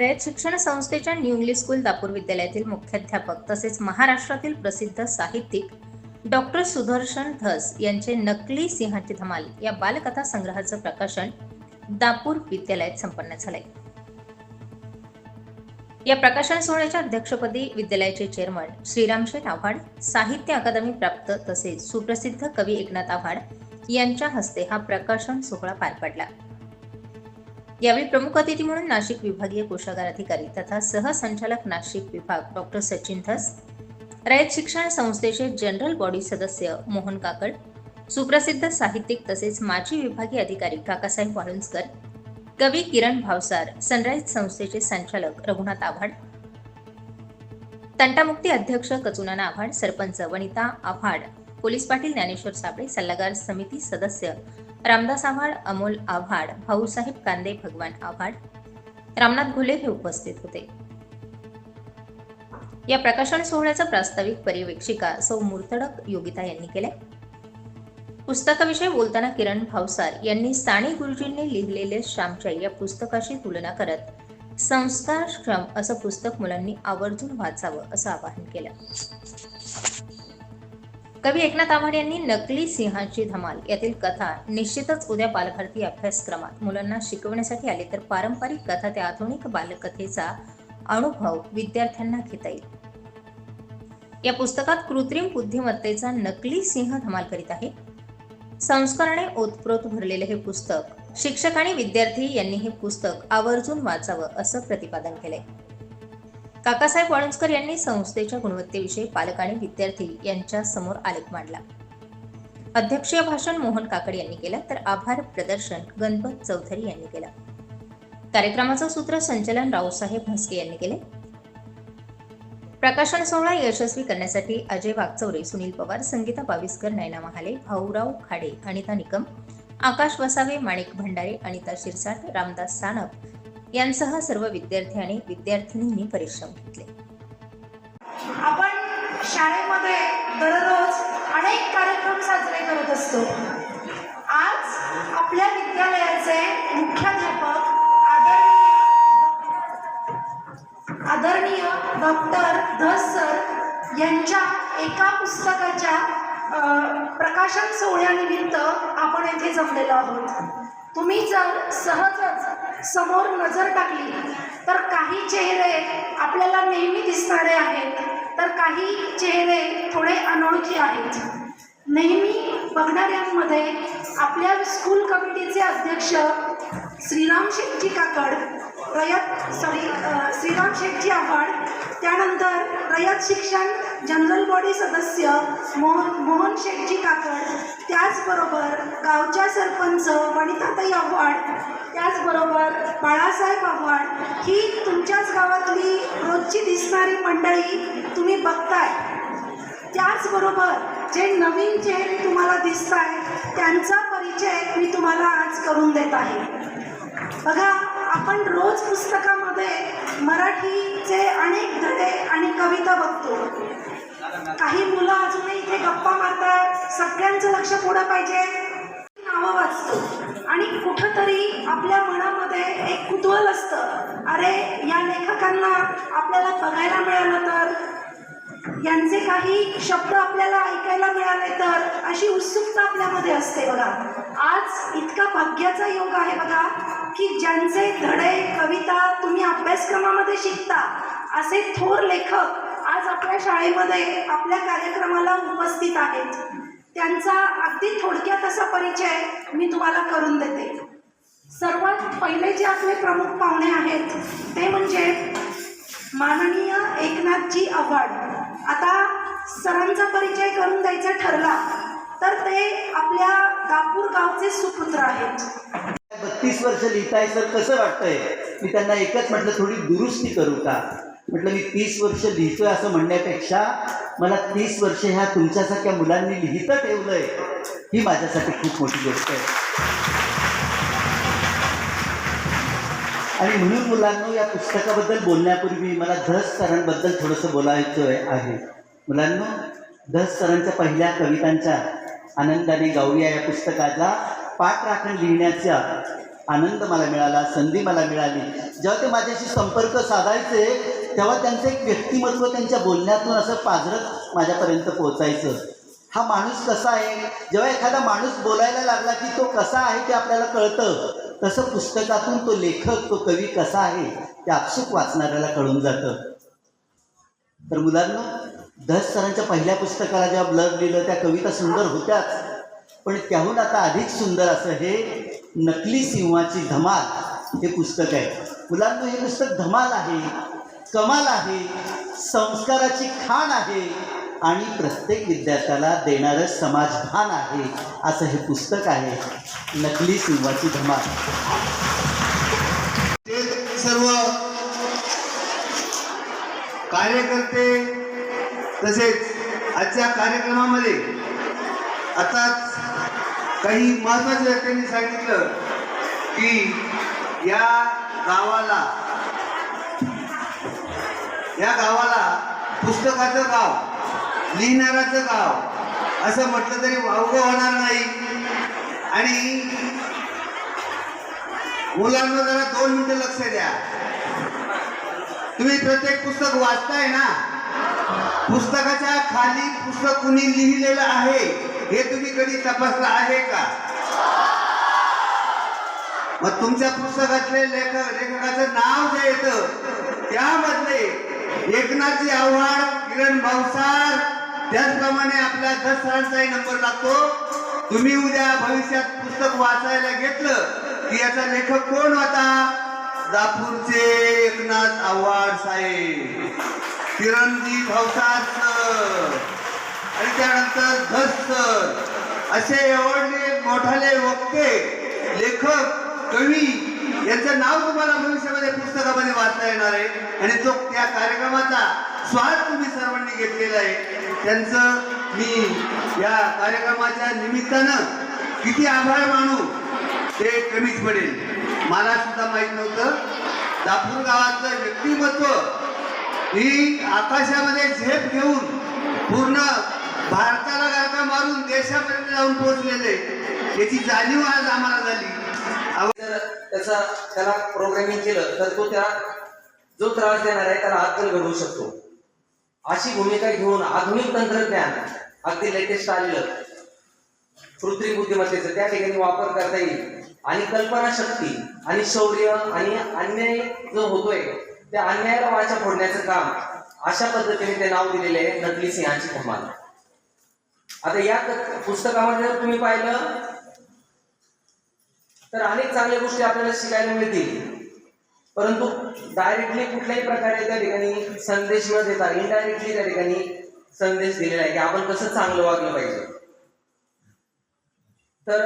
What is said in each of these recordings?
रयत शिक्षण संस्थेच्या new English school Dapur विद्यालयातील मुख्याध्यापक तसेच महाराष्ट्रातील प्रसिद्ध साहित्यिक डॉक्टर सुदर्शन धस यांचे नकली सिंहाची धमाल या बालकथा संग्रहाचं प्रकाशन दापूर विद्यालयात संपन्न झालंय. या प्रकाशन सोहळ्याच्या अध्यक्षपदी विद्यालयाचे चेअरमन श्रीरामशेठ आव्हाड साहित्य अकादमी प्राप्त तसेच सुप्रसिद्ध कवी एकनाथ आव्हाड यांच्या हस्ते हा प्रकाशन सोहळा पार पडला. यावेळी प्रमुख अतिथी म्हणून नाशिक विभागीय कोषागार अधिकारी तथा सहसंचालक नाशिक विभाग डॉक्टर सचिन धस रयत शिक्षण संस्थेचे जनरल बॉडी सदस्य मोहन काकड सुप्रसिद्ध साहित्यिक तसेच माजी विभागीय अधिकारी काकासाहेब वाळुंजकर कवी किरण भावसार सनराईज संस्थेचे संचालक रघुनाथ आव्हाड तंटामुक्ती अध्यक्ष कचुनाना आव्हाड सरपंच वनिता आव्हाड पोलीस पाटील ज्ञानेश्वर साबळे सल्लागार समिती सदस्य रामदास आव्हाड अमोल आव्हाड भाऊसाहेब कांदे भगवान आव्हाड. रामनाथ घुले हे उपस्थित होते. या प्रकाशन सोहळ्याचा प्रास्ताविक पर्यवेक्षिका सौ मूर्तडक योगिता यांनी केले पुस्तकाविषयी बोलताना किरण भावसार यांनी साने गुरुजींनी लिहिलेले श्यामच्या या पुस्तकाशी तुलना करत संस्कार श्रम असं पुस्तक मुलांनी आवर्जून वाचावं असं आवाहन केलं. कवी एकनाथ आव्हाड यांनी नकली सिंहाची धमाल यातील कथा निश्चितच उद्या बालभारती अभ्यासक्रमात. मुलांना शिकवण्यासाठी आले तर पारंपरिक कथा त्या आधुनिक बालकथेचा अनुभव विद्यार्थ्यांना घेता येईल. या पुस्तकात कृत्रिम बुद्धिमत्तेचा नकली सिंह धमाल करीत आहे. संस्काराने ओतप्रोत भरलेले हे पुस्तक शिक्षक आणि विद्यार्थी यांनी हे पुस्तक आवर्जून वाचावं असं प्रतिपादन केलंय. काकासाहेब वाळुंजकर यांनी संस्थेच्या गुणवत्तेविषयी पालक आणि विद्यार्थी यांच्या समोर आलेख मांडला. अध्यक्षीय भाषण मोहन काकड यांनी केलं तर आभार प्रदर्शन गणपत चौधरी यांनी केलं. कार्यक्रमाचं सूत्रसंचालन रावसाहेब म्हस्के यांनी केले. प्रकाशन सोहळा यशस्वी करण्यासाठी अजय वागचौरे सुनील पवार संगीता बाविस्कर नयना महाले भाऊराव खाडे अनिता निकम आकाश वसावे माणिक भंडारे अनिता शिरसाट रामदास सानप यांसह सर्व विद्यार्थी आणि विद्यार्थिनींनी परिश्रम घेतले. आपण शाळेमध्ये दररोज अनेक कार्यक्रम साजरे करत असतो. आज आपल्या विद्यालयाचे मुख्याध्यापक आदरणीय आदरणीय डॉक्टर धस सर यांच्या एका पुस्तकाच्या प्रकाशन सोहळ्यानिमित्त आपण येथे जमलेलो आहोत. तुम्ही जर सहजच समोर नजर टाकली तर काही चेहरे आपल्याला नेहमी दिसणारे आहेत तर काही चेहरे थोडे अनोळखी आहेत. नेहमी बघणाऱ्यांमध्ये आपल्या स्कूल कमिटीचे अध्यक्ष श्रीराम शेठजी काकड रयत सॉरी श्रीराम शेठजी आव्हाड त्यानंतर रयत शिक्षण जनरल बॉडी सदस्य मोहन मोहन शेठजी काकड त्याचबरोबर गावच्या सरपंच वनिताताई आव्हाड त्याचबरोबर बाळासाहेब आव्हाड ही तुमच्याच गावातली रोजची दिसणारी मंडळी तुम्ही बघताय. त्याचबरोबर जे नवीन चेहरे तुम्हाला दिसत आहेत त्यांचा परिचय मी तुम्हाला आज करून देत आहे. बघा आपण रोज पुस्तकामध्ये मराठीचे अनेक धडे आणि कविता बघतो. काही मुलं अजूनही इथे गप्पा मारतात सगळ्यांचं लक्ष पुढं पाहिजे. नावं वाचतो. आणि कुठंतरी आपल्या मनामध्ये एक कुतूहल असतं. अरे या लेखकांना आपल्याला बघायला मिळालं तर यांचे काही शब्द आपल्याला ऐकायला मिळाले तर अशी उत्सुकता आपल्यामध्ये असते बघा. आज इतका भाग्याचा योग आहे बघा की ज्यांचे धडे कविता तुम्ही अभ्यासक्रमामध्ये शिकता असे थोर लेखक आज आपल्या शाळेमध्ये आपल्या कार्यक्रमाला उपस्थित आहेत. त्यांचा अगदी थोडक्यात असा परिचय मी तुम्हाला करून देते. सर्वात पहिले जे आपले प्रमुख पाहुणे आहेत ते म्हणजे माननीय एकनाथजी आव्हाड. आता सरांचा परिचय करून द्यायचा ठरला तर ते आपल्या दापूर गावचे सुपुत्र आहेत. बत्तीस वर्ष लिहिताय सर कसं वाटतंय? मी त्यांना एकच म्हटलं थोडी दुरुस्ती करू का? म्हटलं मी तीस वर्ष लिहितोय असं म्हणण्यापेक्षा मला तीस वर्ष ह्या तुमच्यासारख्या मुलांनी लिहितं ठेवलंय. ही माझ्यासाठी खूप मोठी गोष्ट आहे. आणि म्हणून मुलांना या पुस्तकाबद्दल बोलण्यापूर्वी मला धस सरांबद्दल थोडंसं बोलायचं आहे. मुलांना धस सरांच्या पहिल्या कवितांच्या आनंदाने गाऊया या पुस्तकाला पाठ राखण लिहिण्याचा आनंद मला मिळाला संधी मला मिळाली. जेव्हा ते माझ्याशी संपर्क साधायचे तेव्हा त्यांचं एक व्यक्तिमत्व त्यांच्या बोलण्यातून असं पाजरत माझ्यापर्यंत पोहोचायचं. हा माणूस कसा आहे? जेव्हा एखादा माणूस बोलायला लागला की तो कसा आहे ते आपल्याला कळतं. तसं पुस्तकातून तो लेखक तो कवी कसा आहे ते आपसूक वाचणाऱ्याला कळून जातं. तर मुलांना दस सरांच्या पहिल्या पुस्तकाला जेव्हा ब्लग लिहिलं त्या कविता सुंदर होत्याच. पण त्याहून आता अधिक सुंदर असं हे नकली सिंहाची धमाल हे पुस्तक आहे. मुलांना हे पुस्तक धमाल आहे. कमाल आहे संस्काराची खाण आहे आणि प्रत्येक विद्यार्थ्याला देणारं समाजभान आहे असं हे पुस्तक आहे नकली सिंहाची धमाल. ते सर्व कार्यकर्ते तसेच आजच्या कार्यक्रमामध्ये आताच काही महत्त्वाच्या व्यक्तींनी सांगितलं की या गावाला या गावाला पुस्तकाचं गाव लिहिणाराचं गाव असं म्हटलं तरी वावगं होणार नाही. आणि मुलांना जरा दोन मिनिटं लक्ष द्या. तुम्ही प्रत्येक पुस्तक वाचताय ना? पुस्तकाच्या खाली पुस्तक कुणी लिहिलेलं आहे हे तुम्ही कधी तपासलं आहे का? मग तुमच्या पुस्तकातले लेखक लेखकाचं नाव जे येतं त्यामधले एकनाथजी आव्हाड किरण भावसार त्याचप्रमाणे आपल्या दस सरांचाही नंबर लागतो. तुम्ही उद्या भविष्यात पुस्तक वाचायला घेतलं की याचा लेखक कोण होता? जापूरचे एकनाथ आव्हाड साहेब. किरणजी भावसार सर. आणि त्यानंतर धस सर. असे एवढे मोठाले वक्ते लेखक कवी यांचं नाव तुम्हाला भविष्यामध्ये पुस्तकामध्ये वाचता येणार आहे. आणि तो त्या कार्यक्रमाचा स्वाद तुम्ही सर्वांनी घेतलेला आहे. त्यांचं मी या कार्यक्रमाच्या निमित्तानं किती आभार मानू ते कमीच पडेल. मला सुद्धा माहीत नव्हतं. दापूर गावातलं व्यक्तिमत्व ही आकाशामध्ये झेप घेऊन पूर्ण भारताला गारका मारून देशापर्यंत जाऊन पोहोचलेले याची जाणीव आज आम्हाला झाली. जर त्याचा त्याला प्रोग्रामिंग केलं तर तो त्याला जो त्रास देणार आहे त्याला आजकाल घडवू शकतो. अशी भूमिका घेऊन आधुनिक तंत्रज्ञान अगदी लेटेस्ट आलेलं कृत्रिम बुद्धिमत्तेचं त्या ठिकाणी वापर करता येईल. आणि कल्पना शक्ती आणि शौर्य आणि अन्याय जो होतोय त्या अन्यायाला वाचा फोडण्याचं काम अशा पद्धतीने ते नाव दिलेले आहे नकली सिंहाची धमाल आता या पुस्तकामध्ये जर तुम्ही पाहिलं तर अनेक चांगल्या गोष्टी आपल्याला शिकायला मिळतील. परंतु डायरेक्टली कुठल्याही प्रकारे त्या ठिकाणी संदेश न देता इनडायरेक्टली त्या ठिकाणी संदेश दिलेला आहे की आपण कसं चांगलं वागलं पाहिजे. तर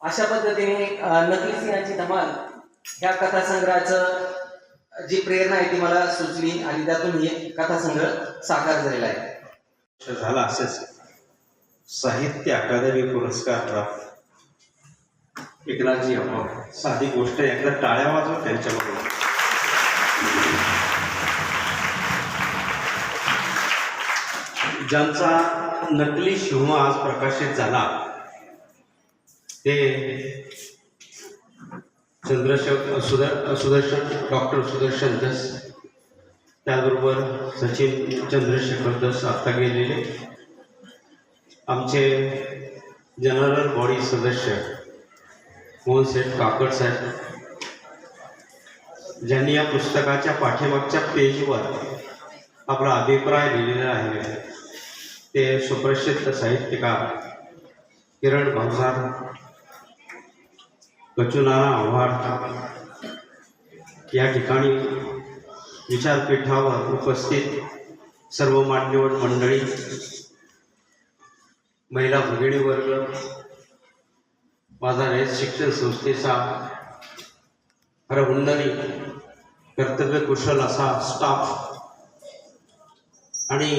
अशा पद्धतीने नकली सिंहाची धमाल ह्या कथासंग्रहाचं जी प्रेरणा आहे ती मला सुचली आणि त्यातून हे कथासंग्रह साकार झालेला आहे. झाला असेच. साहित्य अकादमी पुरस्कार प्राप्त. एकनाथजी अभाव साधी गोष्ट आहे. एकदा टाळ्या वाजव त्यांच्याबरोबर ज्यांचा नकली शिव आज प्रकाशित झाला ते चंद्रशेखर सुदर सुदर्शन डॉक्टर सुदर्शन दस त्याचबरोबर सचिन चंद्रशेखर दस आत्ता गेलेले आमचे जनरल बॉडी सदस्य मोहन सेठ काकड साहेब ज्यांनी या पुस्तकाच्या पाठीमागच्या पेजवर आपला अभिप्राय लिहिलेला आहे ते सुप्रसिद्ध साहित्यकार किरण भावसार कचुनारा आव्हाड या ठिकाणी विचारपीठावर उपस्थित सर्व मान्यवर मंडळी महिला भगिनी वर्ग माझा रयत शिक्षण संस्थेचा हरहुंडरी कर्तव्य कुशल असा स्टाफ आणि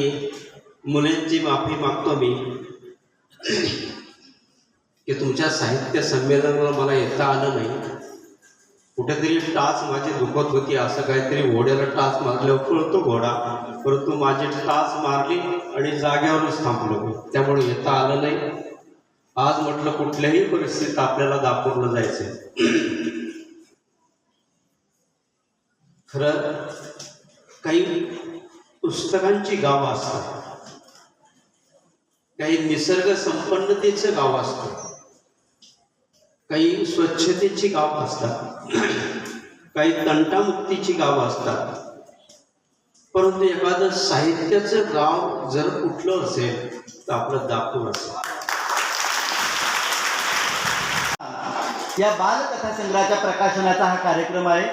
मुलींची माफी मागतो मी की तुमच्या साहित्य संमेलनाला मला येता आलं नाही. कुठेतरी टाच माझी दुखत होती असं काहीतरी घोड्याला टाच मारल्यावर पळतो घोडा परंतु माझी टाच मारली आणि जाग्यावरच थांबलो त्यामुळे येता आलं नाही. आज म्हटलं कुठल्याही परिस्थितीत आपल्याला दाखवलं जायचं खरं काही पुस्तकांची गावं असतात. काही निसर्ग संपन्नतेचं गाव असतं. काही स्वच्छतेची गाव असतात. काही तंटामुक्तीची गावं असतात. परंतु एखादं साहित्याचं गाव जर कुठलं असेल तर आपलं दापूर असेल. या बालकथा संग्रहाच्या प्रकाशनाचा हा कार्यक्रम आहे.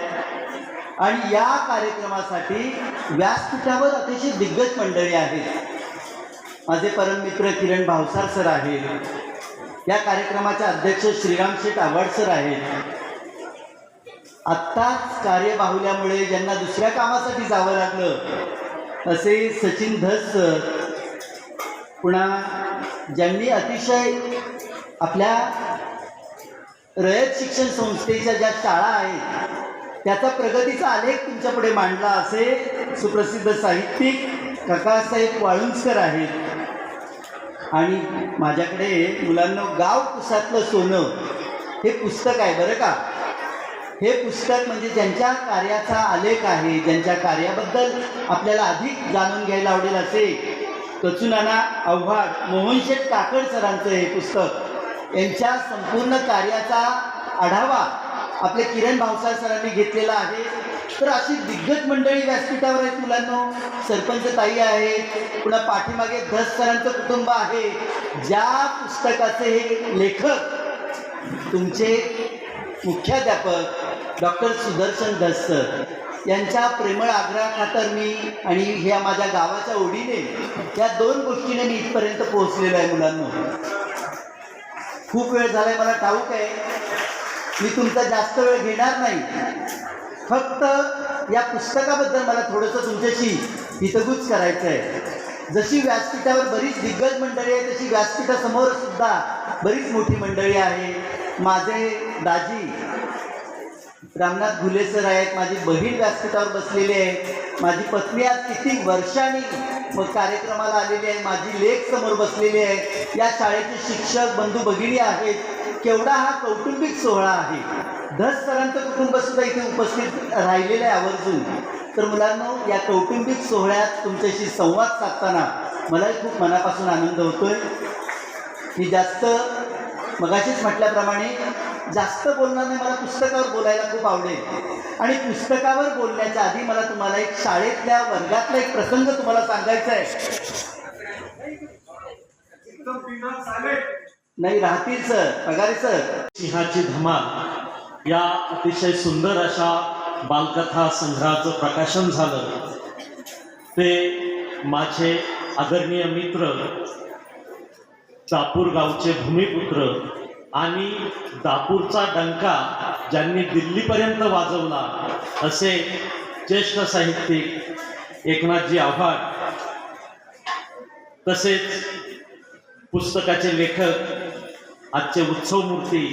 आणि या कार्यक्रमासाठी व्यासपीठावर अतिशय दिग्गज मंडळी आहेत. माझे परममित्र किरण भावसार सर आहेत. या कार्यक्रमाचे अध्यक्ष श्रीराम शेठ आव्हाड सर आहेत. आत्ताच कार्यबाहुल्यामुळे ज्यांना दुसऱ्या कामासाठी जावं लागलं असे सचिन धस सर. पुन्हा ज्यांनी अतिशय आपल्या रयत शिक्षण संस्थेच्या ज्या शाळा आहेत त्याचा प्रगतीचा आलेख तुमच्यापुढे मांडला असे सुप्रसिद्ध साहित्यिक काकासाहेब वाळुंजकर आहेत. आणि माझ्याकडे मुलांना गाव कुसातलं सोनं हे पुस्तक आहे बरं का? हे पुस्तक म्हणजे ज्यांच्या कार्याचा आलेख आहे ज्यांच्या कार्याबद्दल आपल्याला अधिक जाणून घ्यायला आवडेल असे कचुनाना आव्हाड मोहनशेठ काकड सरांचं हे पुस्तक. यांच्या संपूर्ण कार्याचा आढावा आपले किरण भावसार सरांनी घेतलेला आहे. तर अशी दिग्गज मंडळी व्यासपीठावर आहेत मुलांना. सरपंच ताई आहेत पुन्हा पाठीमागे धस सरांचं कुटुंब आहे. ज्या पुस्तकाचे हे लेखक तुमचे मुख्याध्यापक डॉक्टर सुदर्शन धस सर यांच्या प्रेमळ आग्रहाखातर मी आणि ह्या माझ्या गावाच्या ओढीने या दोन गोष्टीने मी इथपर्यंत पोहोचलेलो आहे मुलांना. खूप वेळ झालाय मला ठाऊक आहे. मी तुमचा जास्त वेळ घेणार नाही. फक्त या पुस्तकाबद्दल मला थोडंसं तुमच्याशी हितगुज करायचं आहे जशी व्यासपीठावर बरीच दिग्गज मंडळी आहे तशी व्यासपीठासमोर सुद्धा बरीच मोठी मंडळी आहे. माझे दाजी रामनाथ घुले सर आहेत माझी बहीण व्यासपीठावर बसलेली आहे. माझी पत्नी आज किती वर्षांनी कार्यक्रमाला आलेली आहे. माझी लेख समोर बसलेली आहे. या शाळेचे शिक्षक बंधू भगिनी आहेत. केवढा हा कौटुंबिक सोहळा आहे. दस सरांचं कुटुंब सुद्धा इथे उपस्थित राहिलेलं आहे आवर्जून. तर मुलांना या कौटुंबिक सोहळ्यात तुमच्याशी संवाद साधताना मलाही खूप मनापासून आनंद होतोय. मी जास्त मगाशीच म्हटल्याप्रमाणे जास्त बोलणार नाही मला पुस्तकावर बोलायला खूप आवडेल. आणि पुस्तकावर बोलण्याच्या आधी मला तुम्हाला एक शाळेतल्या वर्गातला एक प्रसंग तुम्हाला सांगायचा आहे. नाही राहतील सर. पगारे सर. सिंहाची धमाल या अतिशय सुंदर अशा बालकथा संग्रहाचं प्रकाशन झालं. ते माझे आदरणीय मित्र चापूर गावचे भूमिपुत्र आणि दापूरचा डंका ज्यांनी दिल्लीपर्यंत वाजवला असे ज्येष्ठ साहित्यिक एकनाथजी आव्हाड तसेच पुस्तकाचे लेखक आजचे उत्सवमूर्ती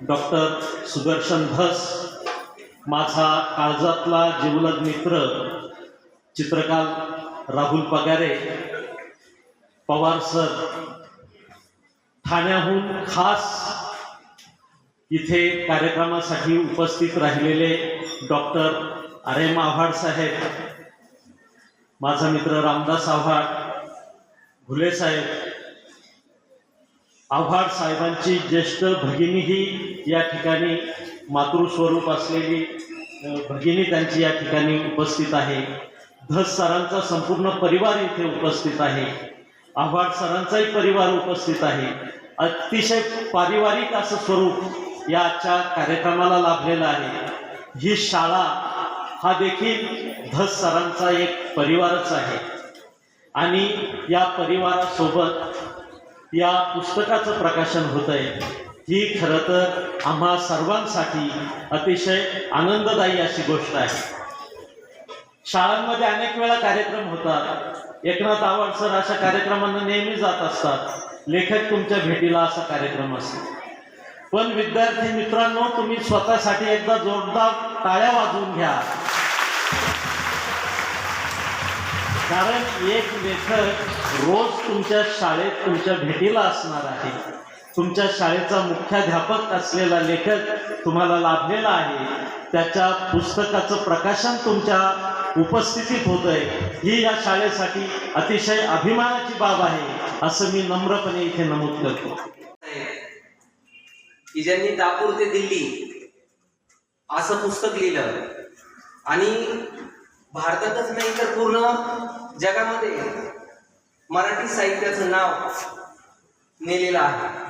डॉक्टर सुदर्शन धस माझा काळजातला जिवलग मित्र चित्रकार राहुल पगारे पवार सर ठाण्याहून खास इथे कार्यक्रमासाठी उपस्थित राहिलेले डॉक्टर आरेम आव्हाड साहेब माझा मित्र रामदास आव्हाड भुले साहेब आव्हाड साहेबांची ज्येष्ठ भगिनीही या ठिकाणी मातृस्वरूप असलेली भगिनी त्यांची या ठिकाणी उपस्थित आहे. धस सरांचा संपूर्ण परिवार इथे उपस्थित आहे. आव्हाड सरांचाही परिवार उपस्थित आहे. अतिशय पारिवारिक असं स्वरूप या आजच्या कार्यक्रमाला लाभलेलं आहे. ही शाळा हा देखील धस सरांचा एक परिवारच आहे. आणि या परिवारासोबत या पुस्तकाचं प्रकाशन होत आहे ही खरं तर आम्हा सर्वांसाठी अतिशय आनंददायी अशी गोष्ट आहे. शाळांमध्ये अनेक वेळा कार्यक्रम होतात. एकनाथ आव्हाड सर अशा कार्यक्रमांना नेहमी जात असतात. लेखक तुमच्या भेटीला असा कार्यक्रम असतो. पण विद्यार्थी मित्रांनो तुम्ही स्वतःसाठी एकदा जोरदार टाळ्या वाजवून घ्या. कारण एक लेखक रोज तुमच्या शाळेत तुमच्या भेटीला असणार आहे. तुमच्या शाळेचा मुख्याध्यापक असलेला लेखक तुम्हाला लाभलेला आहे. त्याच्या पुस्तकाचं प्रकाशन तुमच्या उपस्थितीत होत आहे ही या शाळेसाठी अतिशय अभिमानाची बाब आहे असं मी नम्रपणे इथे नमूद करतो. की ज्यांनी दापूर ते दिल्ली असं पुस्तक लिहिलं आणि भारतातच नाही तर पूर्ण जगामध्ये मराठी साहित्याचं नाव नेलेलं आहे.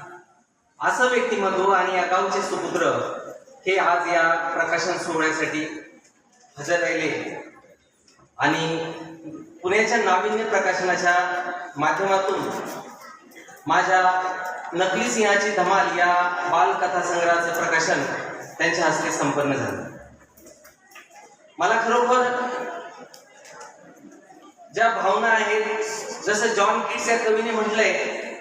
असं व्यक्तिमत्व आणि या गावचे सुपुत्र हे आज या प्रकाशन सोहळ्यासाठी हजर राहिले. आणि पुण्याच्या नाविन्य प्रकाशनाच्या माध्यमातून माझ्या नकली सिंहाची धमाल या बालकथा संग्रहाचं प्रकाशन त्यांच्या हस्ते संपन्न झालं. मला खरोखर ज्या भावना आहेत जसं जॉन किट्स या कवीने म्हटलंय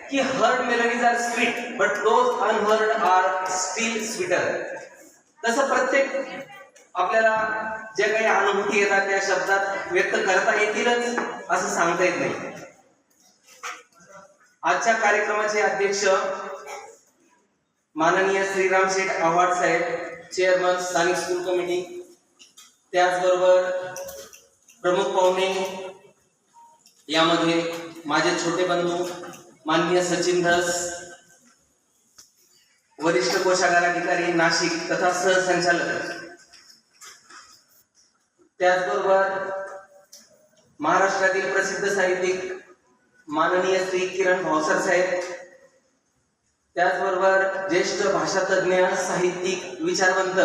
की heard melodies are sweet but those unheard are still sweeter तसं प्रत्येक आपल्याला ज्या काही अनुभूती येतात त्या शब्दात व्यक्त करता येतीलच असं सांगता येत नाही. आजच्या कार्यक्रमाचे अध्यक्ष माननीय श्रीराम शेठ आव्हाड साहेब चेअरमन स्थानिक स्कूल कमिटी त्याचबरोबर प्रमुख पाहुणे यामध्ये माझे छोटे बंधू माननीय सचिन धस वरिष्ठ कोषागार अधिकारी नाशिक तथा सहसंचालक त्याचबरोबर महाराष्ट्रातील प्रसिद्ध साहित्यिक माननीय श्री किरण भावसर साहेब त्याचबरोबर ज्येष्ठ भाषातज्ञ साहित्यिक विचारवंत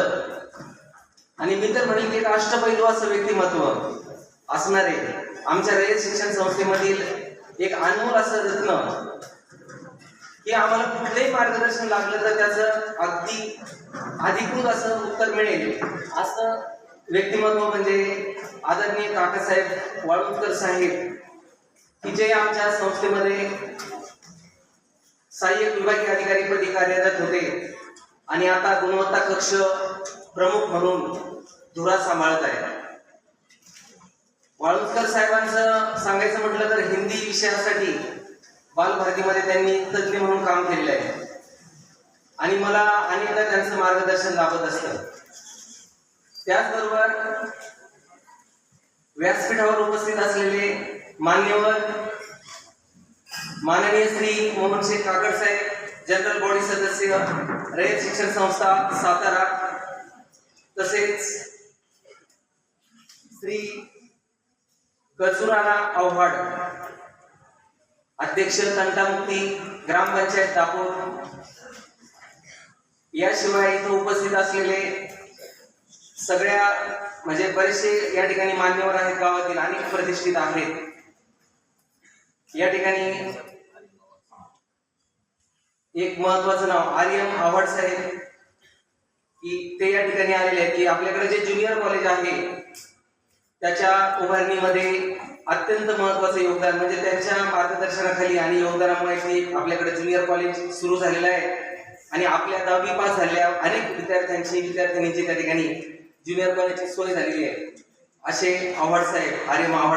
आणि मी तर म्हणेल की एक अष्टपैलू असं व्यक्तिमत्व असणारे आमच्या रयत शिक्षण संस्थेमधील एक अनमोल असं रत्न की आम्हाला कुठलंही मार्गदर्शन लागलं तर त्याचं अगदी अधिकृत असं उत्तर मिळेल असं व्यक्तिमत्व म्हणजे आदरणीय काकासाहेब वाळुंजकर साहेब की जे आमच्या संस्थेमध्ये सहाय्यक विभागीय अधिकारी पदी कार्यरत होते आणि आता गुणवत्ता कक्ष प्रमुख म्हणून धुरा सांभाळत आहे. वाळुंजकर साहेबांचं सांगायचं म्हटलं तर हिंदी विषयासाठी बालभारतीमध्ये त्यांनी तज्ज्ञ म्हणून काम केलेलं आहे. आणि मला अनेकदा त्यांचं मार्गदर्शन लाभत असतं. त्याचबरोबर व्यासपीठावर उपस्थित असलेले मान्यवर माननीय श्री मोहनशेख काकड साहेब जनरल बॉडी सदस्य रयत शिक्षण संस्था सातारा तसेच श्री कचुराना आव्हाड अध्यक्ष तंटामुक्ती ग्रामपंचायत दापोर याशिवाय इथं उपस्थित असलेले सगळ्या म्हणजे बरेचसे या ठिकाणी मान्यवर आहेत गावातील अनेक प्रतिष्ठित आहेत. या ठिकाणी एक महत्वाचं नाव आर्यम आव्हाड साहेब की ते या ठिकाणी आलेले आहेत की आपल्याकडे जे ज्युनियर कॉलेज आहे त्याच्या उभारणीमध्ये अत्यंत महत्वाचं योगदान म्हणजे त्यांच्या मार्गदर्शनाखाली आणि योगदानामुळे आपल्याकडे ज्युनियर कॉलेज सुरू झालेलं आहे. आणि आपल्या दहावी पास झालेल्या अनेक विद्यार्थ्यांची विद्यार्थ्यांची त्या ठिकाणी ज्युनियर कॉलेजची सोय झालेली आहे. असे आव्हाड साहेब Aryam Avhad.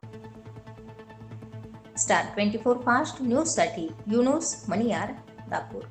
Star twenty four fast न्यूजसाठी युनुस मणियार दापूर.